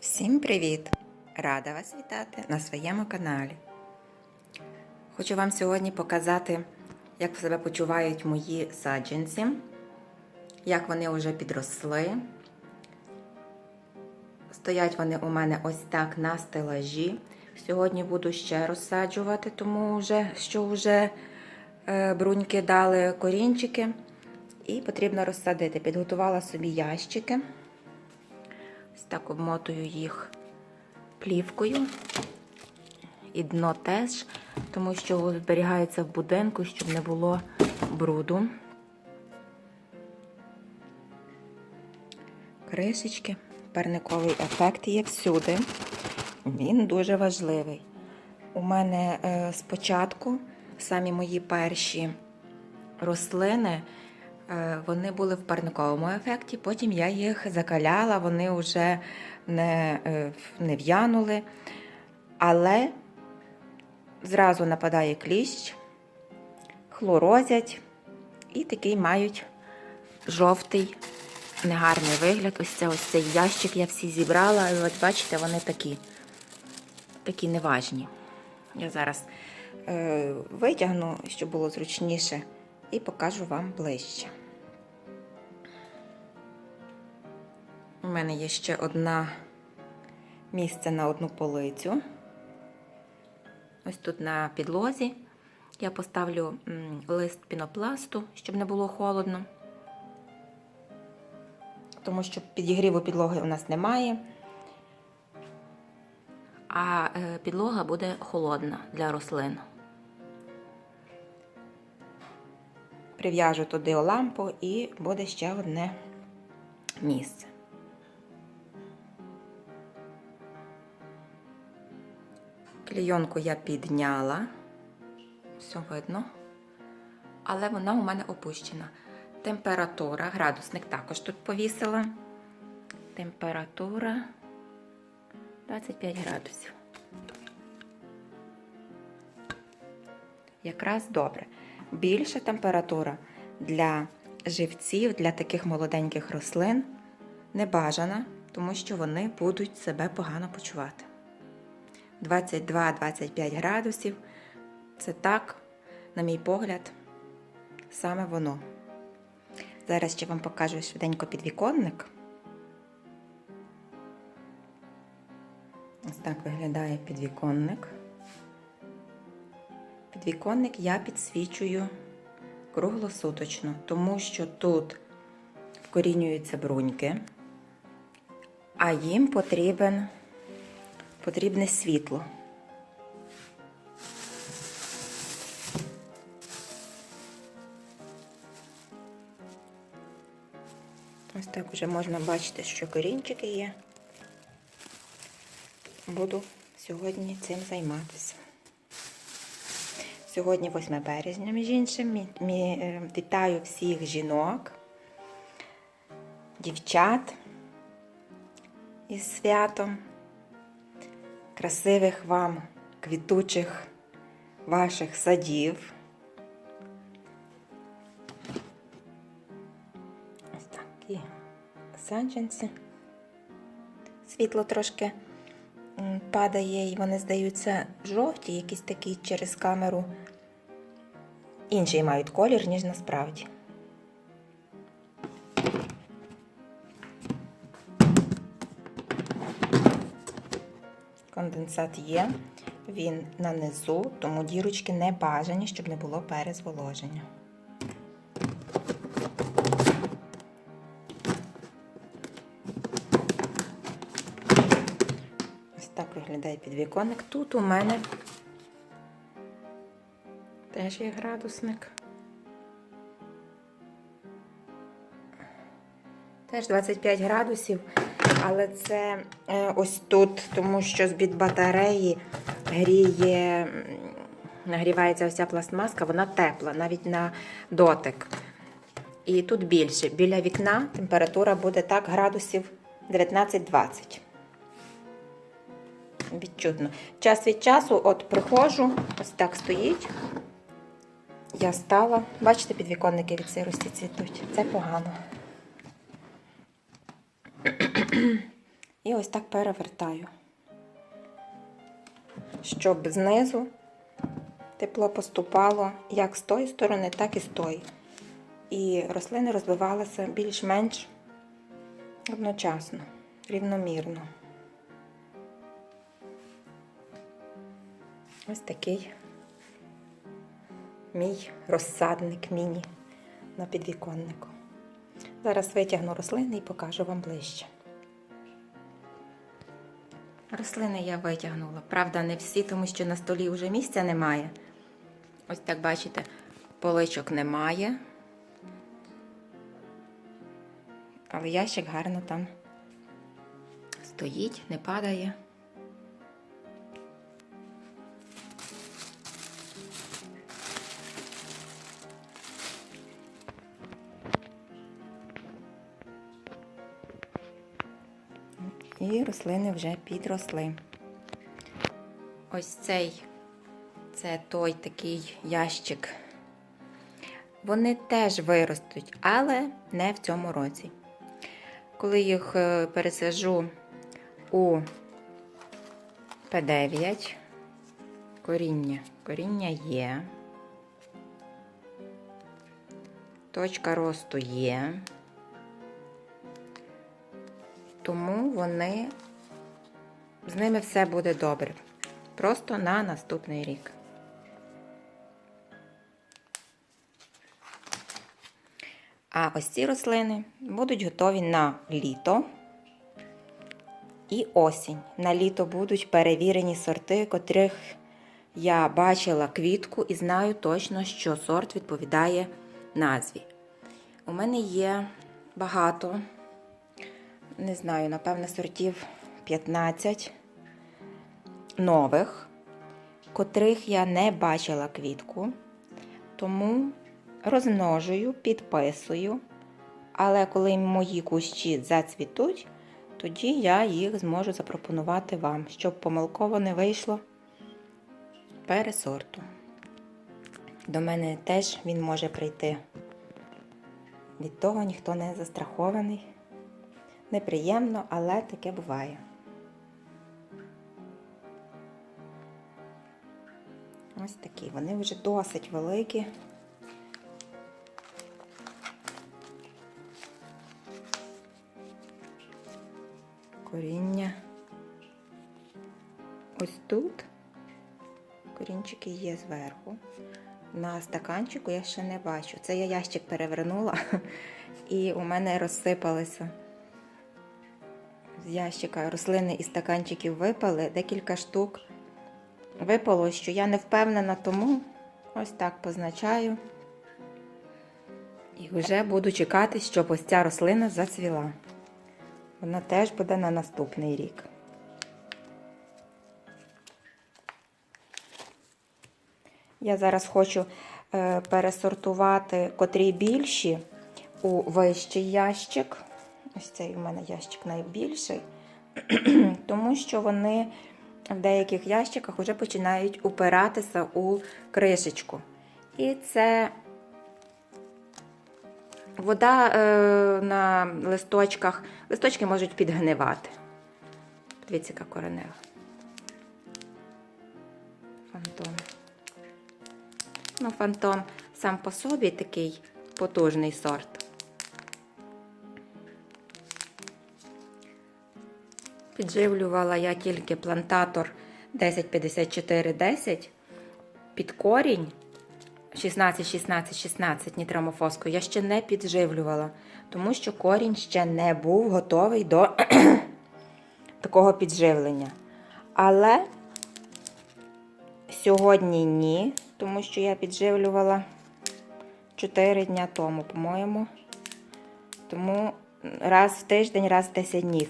Всім привіт! Рада вас вітати на своєму каналі. Хочу вам сьогодні показати, як себе почувають мої саджанці, як вони вже підросли. Стоять вони у мене ось так на стелажі. Сьогодні буду ще розсаджувати, тому вже, що вже е, бруньки дали корінчики. І потрібно розсадити. Підготувала собі ящики. Ось так обмотую їх плівкою. І дно теж, тому що зберігається в будинку, щоб не було бруду. Кришечки. Парниковий ефект є всюди. Він дуже важливий. У мене е, спочатку самі мої перші рослини. Е, Вони були в парниковому ефекті, потім я їх закаляла, вони вже не, е, не в'янули. Але зразу нападає кліщ, хлорозять і такий мають жовтий, негарний вигляд. Ось це ось цей ящик я всі зібрала, і от бачите, вони такі, такі неважні. Я зараз е, витягну, щоб було зручніше, і покажу вам ближче. У мене є ще одна місце на одну полицю. Ось тут на підлозі я поставлю лист пінопласту, щоб не було холодно. Тому що підігріву підлоги у нас немає. А е, підлога буде холодна для рослин. Прив'яжу туди лампу і буде ще одне місце. Клійонку я підняла, все видно, але вона у мене опущена. Температура, градусник також тут повісила. Температура 25 градусів. Якраз добре. Більша температура для живців, для таких молоденьких рослин не бажана, тому що вони будуть себе погано почувати. 22-25 градусів це так, на мій погляд, саме воно. Зараз ще вам покажу швиденько підвіконник. Ось так виглядає підвіконник. Підвіконник я підсвічую круглосуточно, тому що тут вкорінюються бруньки, а їм потрібен, потрібне світло. Ось так вже можна бачити, що корінчики є. Буду сьогодні цим займатися. Сьогодні 8 березня, між іншим, е, вітаю всіх жінок, дівчат із святом, красивих вам квітучих ваших садів. Ось такі саджанці. Світло трошки падає і вони здаються жовті, якісь такі через камеру. Інший мають колір, ніж насправді. Конденсат є, він на низу, тому дірочки не бажані, щоб не було перезволоження. Ось так виглядає підвіконник. Тут у мене теж є градусник. Теж 25 градусів, але це е, ось тут, тому що з-під батареї гріє, нагрівається ця пластмаска, вона тепла, навіть на дотик. І тут більше. Біля вікна температура буде так градусів 19-20 відчутно. Час від часу, от приходжу, ось так стоїть. Я стала. Бачите, підвіконники від сирості цвітуть. Це погано. І ось так перевертаю, щоб знизу тепло поступало як з тої сторони, так і з тої. І рослини розвивалися більш-менш одночасно, рівномірно. Ось такий мій розсадник міні на підвіконнику. Зараз витягну рослини і покажу вам ближче. Рослини я витягнула. Правда, не всі, тому що на столі вже місця немає. Ось так бачите, поличок немає. Але ящик гарно там стоїть, не падає. Рослини вже підросли. Ось цей це той такий ящик. Вони теж виростуть, але не в цьому році. Коли їх е, пересажу у П9, коріння, коріння є, точка росту є, тому вони з ними все буде добре. Просто на наступний рік. А ось ці рослини будуть готові на літо і осінь. На літо будуть перевірені сорти, котрих я бачила квітку і знаю точно, що сорт відповідає назві. У мене є багато, не знаю, напевно, сортів 15 нових, котрих я не бачила квітку. Тому розмножую, підписую. Але коли мої кущі зацвітуть, тоді я їх зможу запропонувати вам, щоб помилково не вийшло пересорту. До мене теж він може прийти. Від того ніхто не застрахований. Неприємно, але таке буває. Ось такі. Вони вже досить великі. Коріння. Ось тут корінчики є зверху. На стаканчику я ще не бачу. Це я ящик перевернула, і у мене розсипалися з ящика рослини і стаканчиків випали декілька штук випало, що я не впевнена, тому ось так позначаю. І вже буду чекати, щоб ось ця рослина зацвіла. Вона теж буде на наступний рік. Я зараз хочу е, пересортувати котрі більші у вищий ящик. Ось цей у мене ящик найбільший, тому що вони в деяких ящиках вже починають упиратися у кришечку. І це вода е, на листочках, листочки можуть підгнивати. Дивіться, яка коренева. Фантом. Ну, фантом сам по собі такий потужний сорт. Підживлювала я тільки плантатор 105410 під корінь 16, 16, 16 нітрамофоскою я ще не підживлювала, тому що корінь ще не був готовий до такого підживлення. Але сьогодні ні, тому що я підживлювала 4 дня тому, по-моєму. Тому раз в тиждень, раз в 10 днів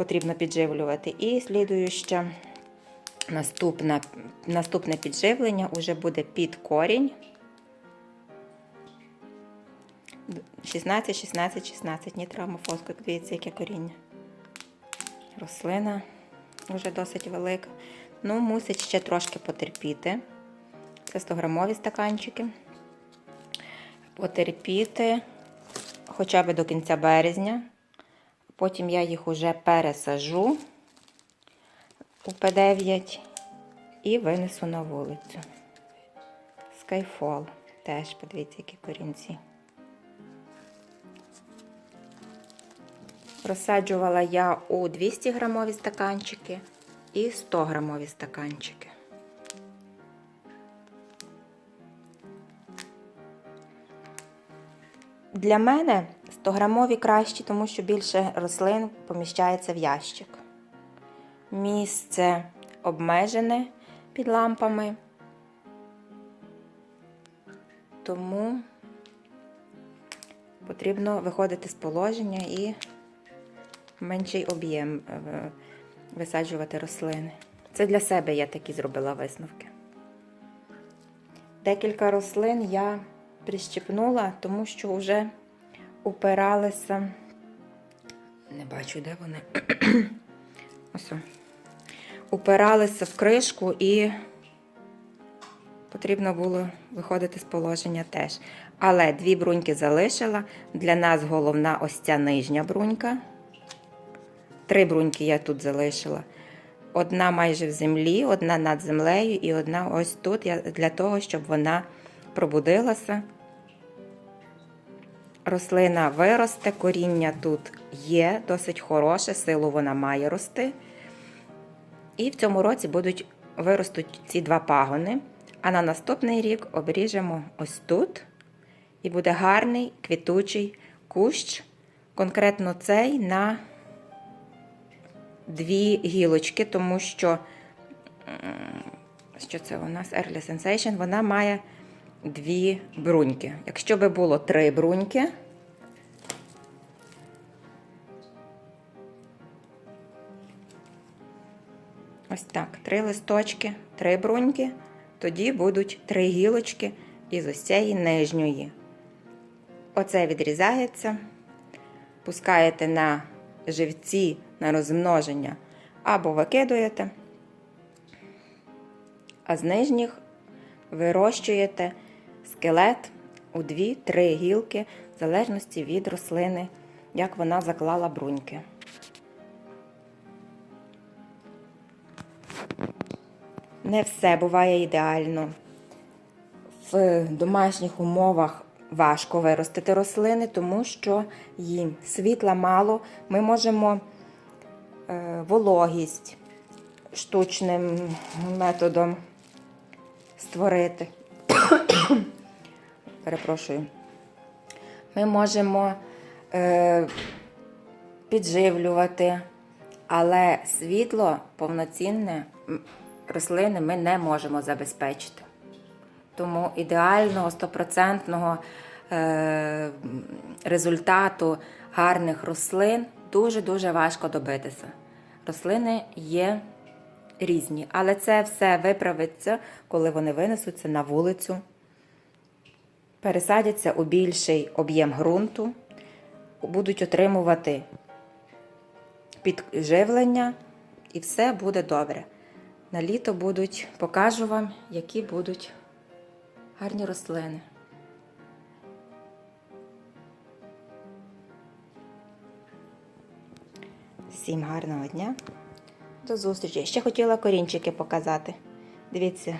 потрібно підживлювати. І слідуюче наступне, наступне підживлення вже буде під корінь. 16, 16, 16 нітроамофоску. Дивіться, яке коріння. Рослина вже досить велика. Ну, мусить ще трошки потерпіти. Це 100-грамові стаканчики. Потерпіти хоча б до кінця березня. Потім я їх уже пересажу у П9 і винесу на вулицю. Skyfall. Теж подивіться, які корінці. Розсаджувала я у 200 грамові стаканчики і 100 грамові стаканчики. Для мене 100 грамові кращі, тому що більше рослин поміщається в ящик. Місце обмежене під лампами, тому потрібно виходити з положення і менший об'єм е, висаджувати рослини. Це для себе я такі зробила висновки. Декілька рослин я прищепнула, тому що вже упиралися. Не бачу, де вони. Ось. Упиралися в кришку і потрібно було виходити з положення теж. Але дві бруньки залишила. Для нас головна ось ця нижня брунька. Три бруньки я тут залишила. Одна майже в землі, одна над землею і одна ось тут для того, щоб вона пробудилася. Рослина виросте, коріння тут є, досить хороше, силу вона має рости. І в цьому році будуть виростуть ці два пагони. А на наступний рік обріжемо ось тут. І буде гарний квітучий кущ. Конкретно цей на дві гілочки, тому що, що це у нас Early Sensation, вона має дві бруньки. Якщо би було три бруньки, ось так, три листочки, три бруньки, тоді будуть три гілочки із ось цієї нижньої. Оце відрізається, пускаєте на живці на розмноження або викидуєте, а з нижніх вирощуєте скелет у 2-3 гілки, в залежності від рослини, як вона заклала бруньки. Не все буває ідеально. В домашніх умовах важко виростити рослини, тому що їм світла мало. Ми можемо е, вологість штучним методом створити. Перепрошую. Ми можемо е, підживлювати, але світло повноцінне рослини ми не можемо забезпечити. Тому ідеального стопроцентного е, результату гарних рослин дуже-дуже важко добитися. Рослини є різні, але це все виправиться, коли вони винесуться на вулицю, пересадяться у більший об'єм ґрунту, будуть отримувати підживлення, і все буде добре. На літо будуть, покажу вам, які будуть гарні рослини. Всім гарного дня. До зустрічі. Ще хотіла корінчики показати. Дивіться,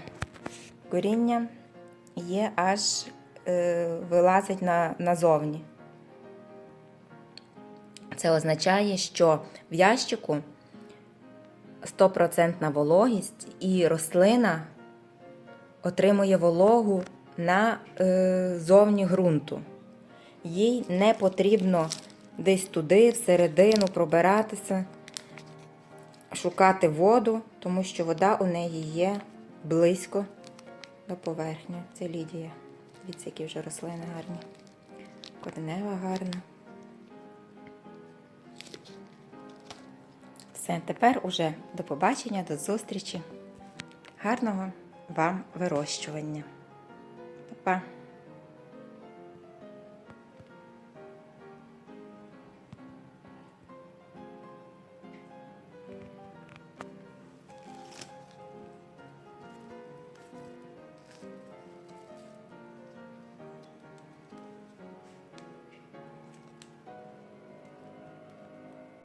коріння є аж е, вилазить на, назовні. Це означає, що в ящику 100% вологість і рослина отримує вологу на е, зовні ґрунту. Їй не потрібно десь туди, всередину пробиратися, шукати воду, тому що вода у неї є близько до поверхні. Це Лідія. Дивіться, які вже рослини гарні. Коренева гарна. Все, тепер уже до побачення, до зустрічі. Гарного вам вирощування. Па-па!